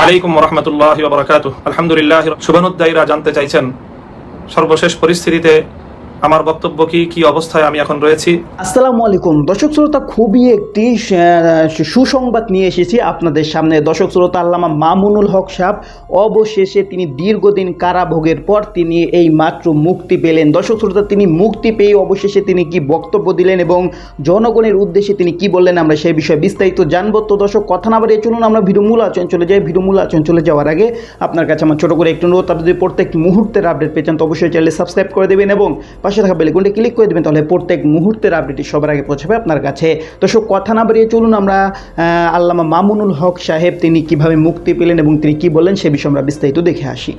আলাইকুম রহমতুল্লাহ বরকাত আলহামদুলিল্লাহ শুভানুদ্দায়ীরা জানতে চাইছেন সর্বশেষ পরিস্থিতিতে আমার বক্তব্য কি কি অবস্থায় আমি এখন রয়েছি? আসসালামু আলাইকুম। দর্শক শ্রোতা, খুবই একটি সুসংবাদ নিয়ে এসেছি আপনাদের সামনে। দর্শক শ্রোতা, আল্লামা মামুনুল হক সাহেব, অবশেষে তিনি দীর্ঘদিন কারাভোগের পর তিনি এই মাত্র মুক্তি পেলেন। দর্শক শ্রোতা, তিনি মুক্তি পেয়ে অবশেষে তিনি কি বক্তব্য দিলেন এবং জনগণের উদ্দেশ্যে তিনি কি বললেন, আমরা সেই বিষয়ে বিস্তারিত জানব। তো দর্শক, কথা না বাড়িয়ে চলুন, আমরা ভিডিও মূল আচরণ চলে যাই। ভিডিও মূল আচরণ চলে যাওয়ার আগে আপনার কাছে আমার ছোট করে একটু অনুরোধ, আপনি যদি প্রত্যেক মুহূর্তের আপডেট পেয়েছেন তো অবশ্যই চ্যানেলে সাবস্ক্রাইব করে দেবেন এবং পাশে থাকা বেলিকনটি ক্লিক করে দেবেন তাহলে প্রত্যেক মুহূর্তের আপডেটটি সবার আগে পৌঁছাবে আপনার কাছে দর্শক কথা না বাড়িয়ে চলুন আমরা আহ, আল্লামা মামুনুল হক সাহেব তিনি কিভাবে মুক্তি পেলেন এবং তিনি কি বললেন সে বিষয়ে আমরা বিস্তারিত দেখে আসি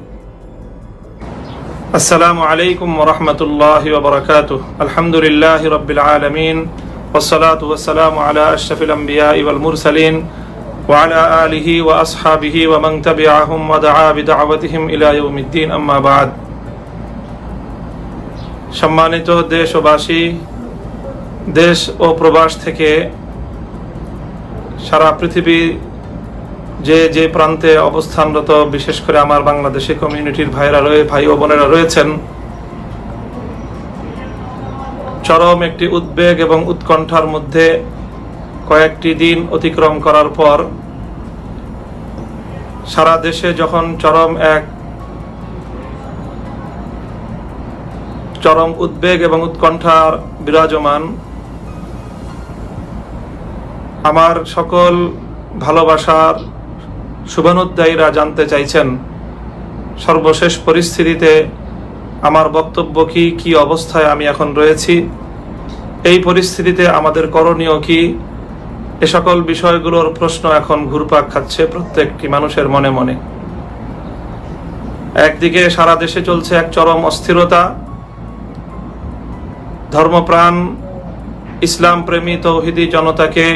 আসসালামু আলাইকুম রহমতুল্লাহ বরকাত আলহামদুলিল্লাহ রবিল আলমিন والصلاة والسلام على أشرف الأنبياء والمرسلين وعلى آله وأصحابه ومن تبعهم ودعا بدعوتهم إلى يوم الدين أما بعد সম্মানিত দেশবাসী, দেশ ও প্রবাস থেকে সারা পৃথিবী যে যে প্রান্তে অবস্থানরত, বিশেষ করে আমার বাংলাদেশি কমিউনিটির ভাইরা রয়ে, ভাই ও বোনেরা রয়েছেন, চরম একটি উদ্বেগ এবং উৎকণ্ঠার মধ্যে কয়েকটি দিন অতিক্রম করার পর সারা দেশে যখন চরম এক চরম উদ্বেগ এবং উৎকণ্ঠার বিরাজমান। আমার সকল ভালোবাসার শুভানুদ্দায়ীরা জানতে চাইছেন, সর্বশেষ পরিস্থিতিতে আমার বক্তব্য কি কি অবস্থায় আমি এখন রয়েছি, এই পরিস্থিতিতে আমাদের করণীয় কি, এ সকল বিষয়গুলোর প্রশ্ন এখন ঘুরপাক খাচ্ছে প্রত্যেকটি মানুষের মনে মনে। একদিকে সারা দেশে চলছে এক চরম অস্থিরতা ধর্মপ্রাণ, ইসলাম প্রেমী তৌহিদি জনতাকে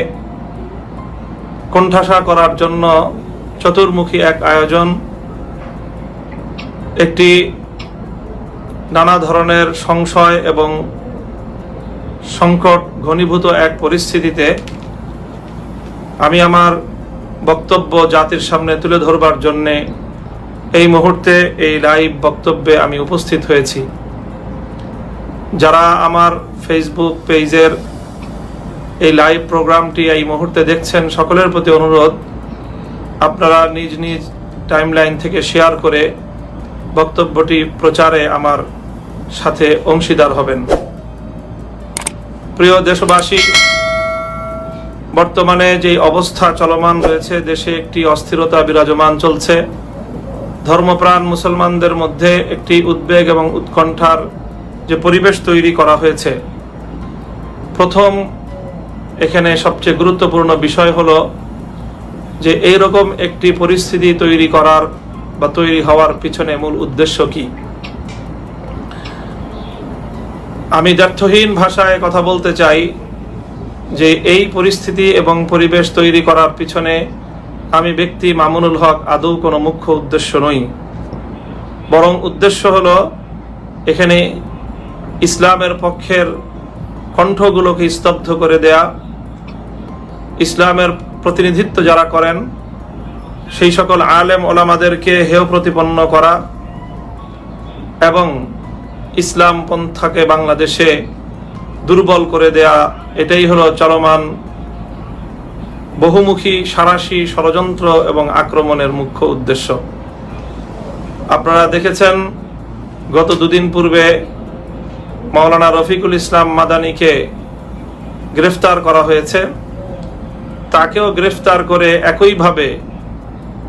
কোণঠাসা করার জন্য চতুর্মুখী এক আয়োজন, একটি নানা ধরনের সংশয় এবং সংকট ঘনীভূত এক পরিস্থিতিতে আমি আমার বক্তব্য জাতির সামনে তুলে ধরবার জন্যে এই মুহূর্তে এই লাইভ বক্তব্যে আমি উপস্থিত হয়েছি। যারা আমার ফেসবুক পেজের এই লাইভ প্রোগ্রামটি এই মুহূর্তে দেখছেন, সকলের প্রতি অনুরোধ, আপনারা নিজ নিজ টাইমলাইন থেকে শেয়ার করে বক্তব্যটি প্রচারে আমার সাথে অংশীদার হবেন। প্রিয় দেশবাসী, বর্তমানে যে অবস্থা চলমান রয়েছে, দেশে একটি অস্থিরতা বিরাজমান চলছে। ধর্মপ্রাণ মুসলমানদের মধ্যে একটি উদ্বেগ এবং উৎকণ্ঠার যে পরিবেশ তৈরি করা হয়েছে। প্রথম, এখানে সবচেয়ে গুরুত্বপূর্ণ বিষয় হলো যে এই রকম একটি পরিস্থিতি তৈরি করার বা তৈরি হওয়ার পিছনে মূল উদ্দেশ্য কি? আমি দ্ব্যর্থহীন ভাষায় কথা বলতে চাই যে এই পরিস্থিতি এবং পরিবেশ তৈরি করার পিছনে আমি ব্যক্তি মামুনুল হক আদৌ কোনো মুখ্য উদ্দেশ্য নই। বরং উদ্দেশ্য হলো এখানে ইসলামের পক্ষের কণ্ঠগুলোকে স্তব্ধ করে দেয়া, ইসলামের প্রতিনিধিত্ব যারা করেন, সেই সকল আলেম ওলামাদেরকে হেয় প্রতিপন্ন করা এবং ইসলাম পন্থাকে বাংলাদেশে দুর্বল করে দেয়া, এটাই হলো চলমান বহুমুখী সারাশি ষড়যন্ত্র এবং আক্রমণের মুখ্য উদ্দেশ্য। আপনারা দেখেছেন, গত দুদিন পূর্বে মাওলানা রফিকুল ইসলাম মাদানিকে গ্রেফতার করা হয়েছে। তাকেও গ্রেফতার করে একইভাবে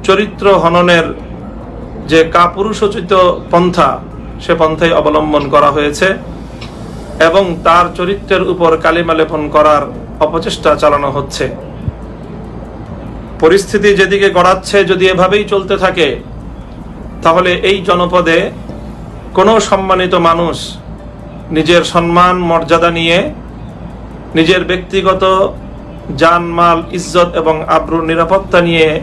চরিত্র হননের যে কাপুরুষোচিত পন্থা, সে পন্থাই অবলম্বন করা হয়েছে এবং তার চরিত্রের উপর কালিমা লেপন করার অপচেষ্টা চালানো হচ্ছে। পরিস্থিতি যেদিকে গড়াচ্ছে যদি এভাবেই চলতে থাকে, তাহলে এই জনপদে কোনো সম্মানিত মানুষ নিজের সম্মান, মর্যাদা নিয়ে নিজের ব্যক্তিগত জানমাল, ইজ্জত এবং আব্রুর নিরাপত্তা নিয়ে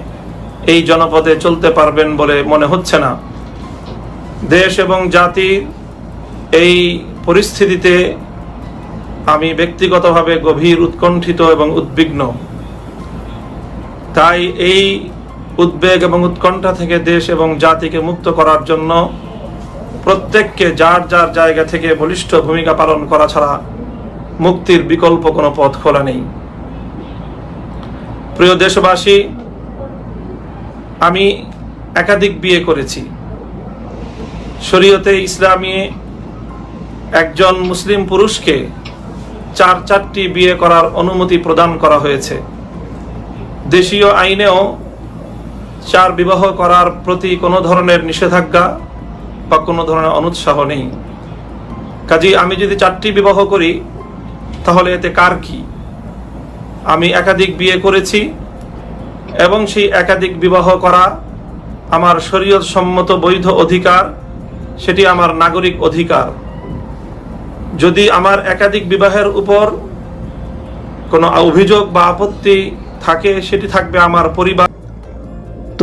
এই জনপদে চলতে পারবেন বলে মনে হচ্ছে না। দেশ এবং জাতি এই পরিস্থিতিতে আমি ব্যক্তিগতভাবে গভীর উৎকণ্ঠিত এবং উদ্বিগ্ন। তাই এই উদ্বেগ এবং উৎকণ্ঠা থেকে দেশ এবং জাতিকে মুক্ত করার জন্য প্রত্যেককে যার যার জায়গা থেকে বলিষ্ঠ ভূমিকা পালন করা ছাড়া মুক্তির বিকল্প কোনো পথ খোলা নেই। প্রিয় দেশবাসী, আমি একাধিক বিয়ে করেছি। শরীয়তে ইসলামী একজন মুসলিম পুরুষকে চার চারটি বিয়ে করার অনুমতি প্রদান করা হয়েছে। দেশীয় আইনেও চার বিবাহ করার প্রতি কোনো ধরনের নিষেধাজ্ঞা বা কোনো ধরনের অনুৎসাহ নেই। কাজে, আমি যদি চারটি বিবাহ করি, তাহলে এতে কার কি? আমি একাধিক বিয়ে করেছি এবং সেই একাধিক বিবাহ করা আমার শরীয়ত সম্মত বৈধ অধিকার, সেটি আমার নাগরিক অধিকার। যদি আমার একাধিক বিবাহের উপর কোনো অভিযোগ বা আপত্তি থাকে, সেটি থাকবে আমার পরিবার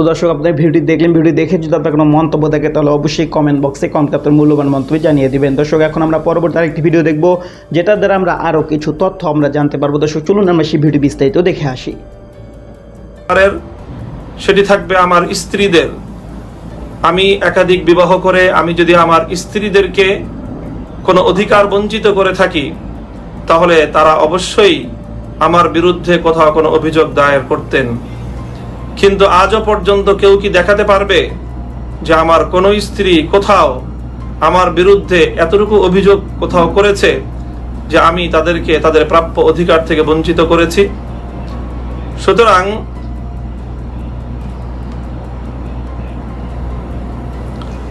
তো দর্শক, আপনার ভিডিওটি দেখলেন ভিডিও দেখে যদি আপনার কোনো মন্তব্য থাকে, তাহলে অবশ্যই কমেন্ট বক্সে কমেন্ট আপনার মূল্যবান মন্তব্য জানিয়ে দিবেন। দর্শক, এখন আমরা পরবর্তী আরেকটি ভিডিও দেখব, যেটার দ্বারা আমরা আরও কিছু তথ্য আমরা জানতে পারব। দর্শক, চলুন আমরা সেই ভিডিও বিস্তারিত দেখে আসি। সেটি থাকবে আমার স্ত্রীদের। আমি একাধিক বিবাহ করে, আমি যদি আমার স্ত্রীদেরকে কোনো অধিকার বঞ্চিত করে থাকি, তাহলে তারা অবশ্যই আমার বিরুদ্ধে কোথাও কোনো অভিযোগ দায়ের করতেন। কিন্তু আজও পর্যন্ত কেউ কি দেখাতে পারবে যে আমার কোনো স্ত্রী কোথাও আমার বিরুদ্ধে এতটুকু অভিযোগ কোথাও করেছে যে আমি তাদেরকে তাদের প্রাপ্য অধিকার থেকে বঞ্চিত করেছি? সুতরাং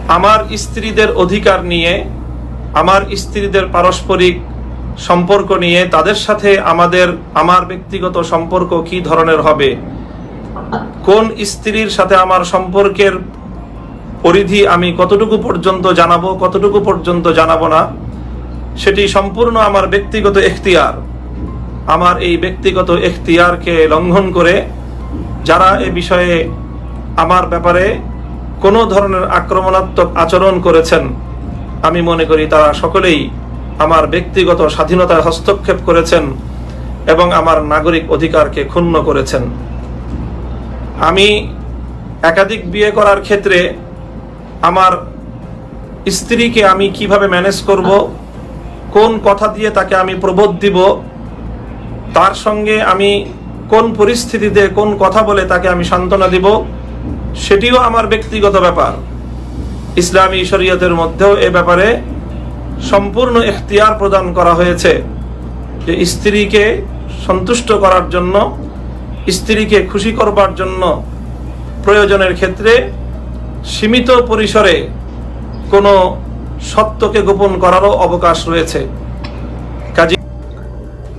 আমার স্ত্রীদের অধিকার নিয়ে, আমার স্ত্রীদের পারস্পরিক সম্পর্ক নিয়ে তাদের সাথে আমাদের, আমার ব্যক্তিগত সম্পর্ক কি ধরনের হবে? কোন স্ত্রীর সাথে আমার সম্পর্কের পরিধি আমি কতটুকু পর্যন্ত জানাব, কতটুকু পর্যন্ত জানাব না, সেটি সম্পূর্ণ আমার ব্যক্তিগত এখতিয়ার। আমার এই ব্যক্তিগত এখতিয়ারকে লঙ্ঘন করে যারা এ বিষয়ে আমার ব্যাপারে কোনো ধরনের আক্রমণাত্মক আচরণ করেছেন, আমি মনে করি তারা সকলেই আমার ব্যক্তিগত স্বাধীনতায় হস্তক্ষেপ করেছেন এবং আমার নাগরিক অধিকারকে ক্ষুণ্ণ করেছেন। আমি একাধিক বিয়ে করার ক্ষেত্রে আমার স্ত্রীকে আমি কীভাবে ম্যানেজ করব, কোন কথা দিয়ে তাকে আমি প্রবোধ দিব, তার সঙ্গে আমি কোন পরিস্থিতিতে কোন কথা বলে তাকে আমি সান্ত্বনা দিব, সেটিও আমার ব্যক্তিগত ব্যাপার। ইসলামী শরীয়তের মধ্যেও এ ব্যাপারে সম্পূর্ণ এখতিয়ার প্রদান করা হয়েছে যে স্ত্রীকে সন্তুষ্ট করার জন্য স্ত্রীকে খুশি করবার জন্য প্রয়োজনের ক্ষেত্রে সীমিত পরিসরে কোনো সত্যকে গোপন করারও অবকাশ রয়েছে।